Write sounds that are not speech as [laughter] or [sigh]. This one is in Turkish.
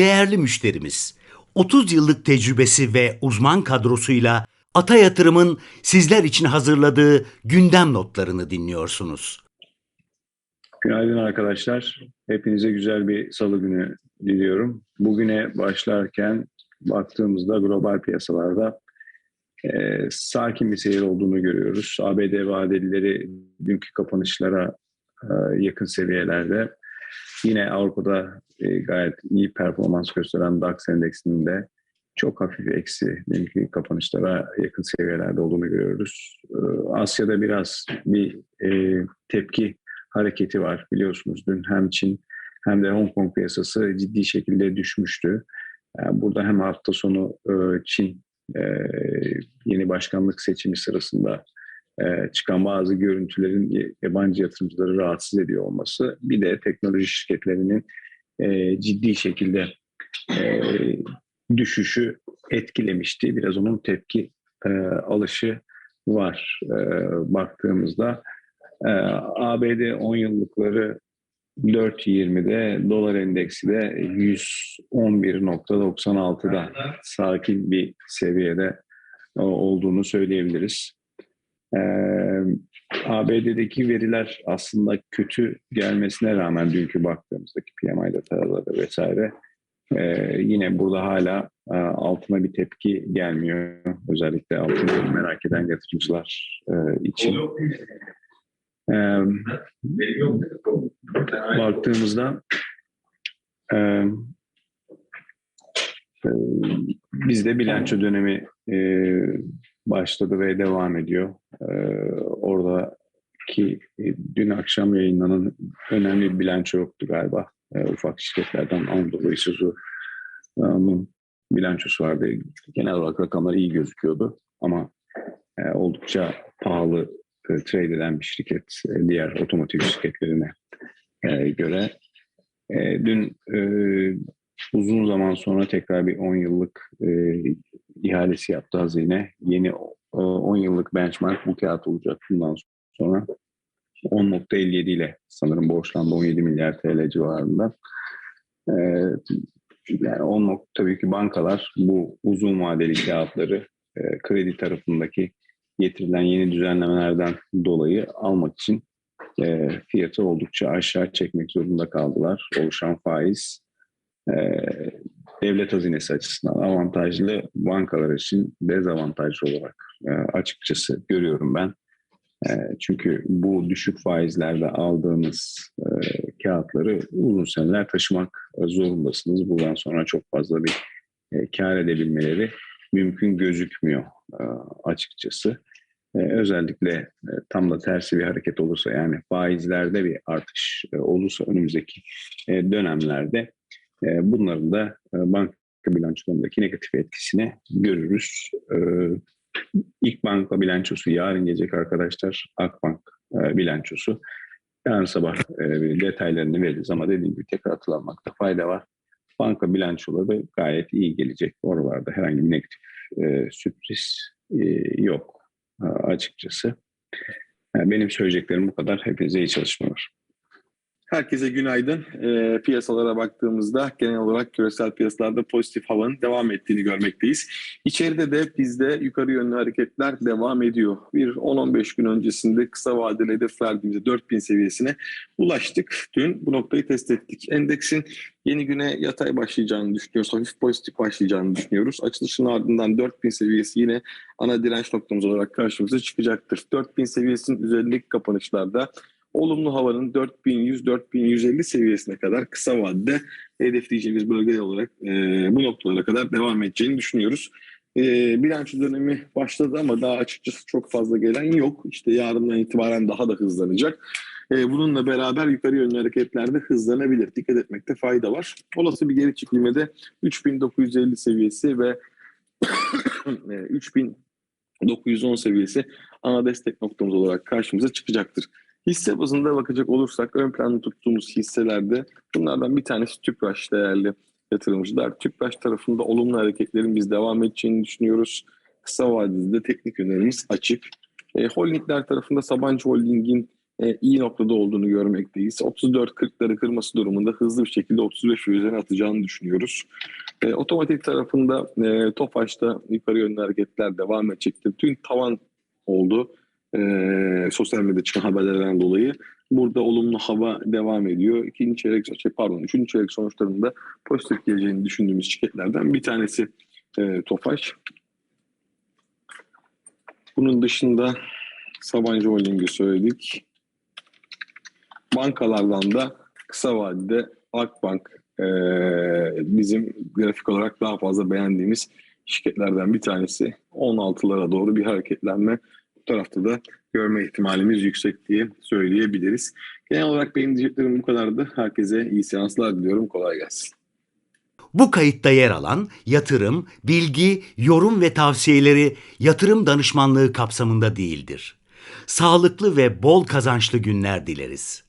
değerli müşterimiz. 30 yıllık tecrübesi ve uzman kadrosuyla Ata Yatırım'ın sizler için hazırladığı gündem notlarını dinliyorsunuz. Günaydın arkadaşlar. Hepinize güzel bir salı günü diliyorum. Bugüne başlarken baktığımızda global piyasalarda e, sakin bir seyir olduğunu görüyoruz. ABD vadelileri dünkü kapanışlara e, yakın seviyelerde. Yine Avrupa'da e, gayet iyi performans gösteren DAX endeksinin de çok hafif eksi dünkü kapanışlara yakın seviyelerde olduğunu görüyoruz. E, Asya'da biraz bir e, tepki hareketi var biliyorsunuz. Dün hem Çin hem de Hong Kong piyasası ciddi şekilde düşmüştü. Yani burada hem hafta sonu Çin yeni başkanlık seçimi sırasında çıkan bazı görüntülerin yabancı yatırımcıları rahatsız ediyor olması, bir de teknoloji şirketlerinin ciddi şekilde düşüşü etkilemişti. Biraz onun tepki alışı var baktığımızda. ABD 10 yıllıkları 4.20'de, dolar endeksi de 111.96'da sakin bir seviyede olduğunu söyleyebiliriz. Ee, ABD'deki veriler aslında kötü gelmesine rağmen dünkü baktığımızdaki PMI dataları vesaire e, yine burada hala e, altına bir tepki gelmiyor. Özellikle altını merak eden yatırımcılar e, için. E, baktığımızda e, e, bizde bilanço dönemi e, başladı ve devam ediyor. Ee, oradaki e, dün akşam yayınlanan önemli bir bilanço yoktu galiba. Ee, ufak şirketlerden Anadolu Isuzu'nun bilançosu vardı. Genel olarak rakamlar iyi gözüküyordu ama e, oldukça pahalı e, trade eden bir şirket e, diğer otomotiv şirketlerine e, göre. E, dün e, uzun zaman sonra tekrar bir 10 yıllık e, ihalesi yaptı hazine. Yeni 10 yıllık benchmark bu kağıt olacak bundan sonra. 10.57 ile sanırım borçlandı 17 milyar TL civarında. Ee, yani 10 tabii ki bankalar bu uzun vadeli kağıtları e, kredi tarafındaki getirilen yeni düzenlemelerden dolayı almak için e, fiyatı oldukça aşağı çekmek zorunda kaldılar. Oluşan faiz e, devlet hazinesi açısından avantajlı, bankalar için dezavantajlı olarak e, açıkçası görüyorum ben. E, çünkü bu düşük faizlerde aldığınız e, kağıtları uzun seneler taşımak zorundasınız. Buradan sonra çok fazla bir kar edebilmeleri mümkün gözükmüyor açıkçası. Özellikle tam da tersi bir hareket olursa yani faizlerde bir artış olursa önümüzdeki dönemlerde bunların da e, banka bilançolarındaki negatif etkisini görürüz. E, ilk banka bilançosu yarın gelecek arkadaşlar. Akbank bilançosu. Yarın sabah detaylarını veririz ama dediğim gibi tekrar hatırlanmakta fayda var. Banka bilançoları gayet iyi gelecek. Oralarda herhangi bir negatif sürpriz yok açıkçası. benim söyleyeceklerim bu kadar. Hepinize iyi çalışmalar. Herkese günaydın. E, piyasalara baktığımızda genel olarak küresel piyasalarda pozitif havanın devam ettiğini görmekteyiz. İçeride de bizde yukarı yönlü hareketler devam ediyor. Bir 10-15 gün öncesinde kısa vadeli hedef verdiğimizde 4000 seviyesine ulaştık. Dün bu noktayı test ettik. Endeksin yeni güne yatay başlayacağını düşünüyoruz. Hafif pozitif başlayacağını düşünüyoruz. Açılışın ardından 4000 seviyesi yine ana direnç noktamız olarak karşımıza çıkacaktır. 4000 seviyesinin üzerindeki kapanışlarda olumlu havanın 4100-4150 seviyesine kadar kısa vadede hedefleyeceğimiz bölgeler olarak e, bu noktalara kadar devam edeceğini düşünüyoruz. E, bilanço dönemi başladı ama daha açıkçası çok fazla gelen yok. İşte yarından itibaren daha da hızlanacak. E, bununla beraber yukarı yönlü hareketlerde hızlanabilir. Dikkat etmekte fayda var. Olası bir geri çekilmede 3950 seviyesi ve [coughs] 3910 seviyesi ana destek noktamız olarak karşımıza çıkacaktır. Hisse bazında bakacak olursak ön planda tuttuğumuz hisselerde bunlardan bir tanesi Tüpraş değerli yatırımcılar. Tüpraş tarafında olumlu hareketlerin biz devam edeceğini düşünüyoruz. Kısa vadede teknik önerimiz açık. E, holdingler tarafında Sabancı Holding'in e, iyi noktada olduğunu görmekteyiz. 34-40'ları kırması durumunda hızlı bir şekilde 35 ve üzerine atacağını düşünüyoruz. E, otomatik tarafında e, Tofaş'ta yukarı yönlü hareketler devam edecektir. Dün tavan oldu. E, sosyal medyada çıkan haberlerden dolayı. Burada olumlu hava devam ediyor. İkinci çeyrek, şey, pardon, üçüncü çeyrek sonuçlarında pozitif geleceğini düşündüğümüz şirketlerden bir tanesi e, Tofaş. Bunun dışında Sabancı Holding'i söyledik. Bankalardan da kısa vadede Akbank e, bizim grafik olarak daha fazla beğendiğimiz şirketlerden bir tanesi. 16'lara doğru bir hareketlenme tarafta da görme ihtimalimiz yüksek diye söyleyebiliriz. Genel olarak benim diyeceklerim bu kadardı. Herkese iyi seanslar diliyorum. Kolay gelsin. Bu kayıtta yer alan yatırım, bilgi, yorum ve tavsiyeleri yatırım danışmanlığı kapsamında değildir. Sağlıklı ve bol kazançlı günler dileriz.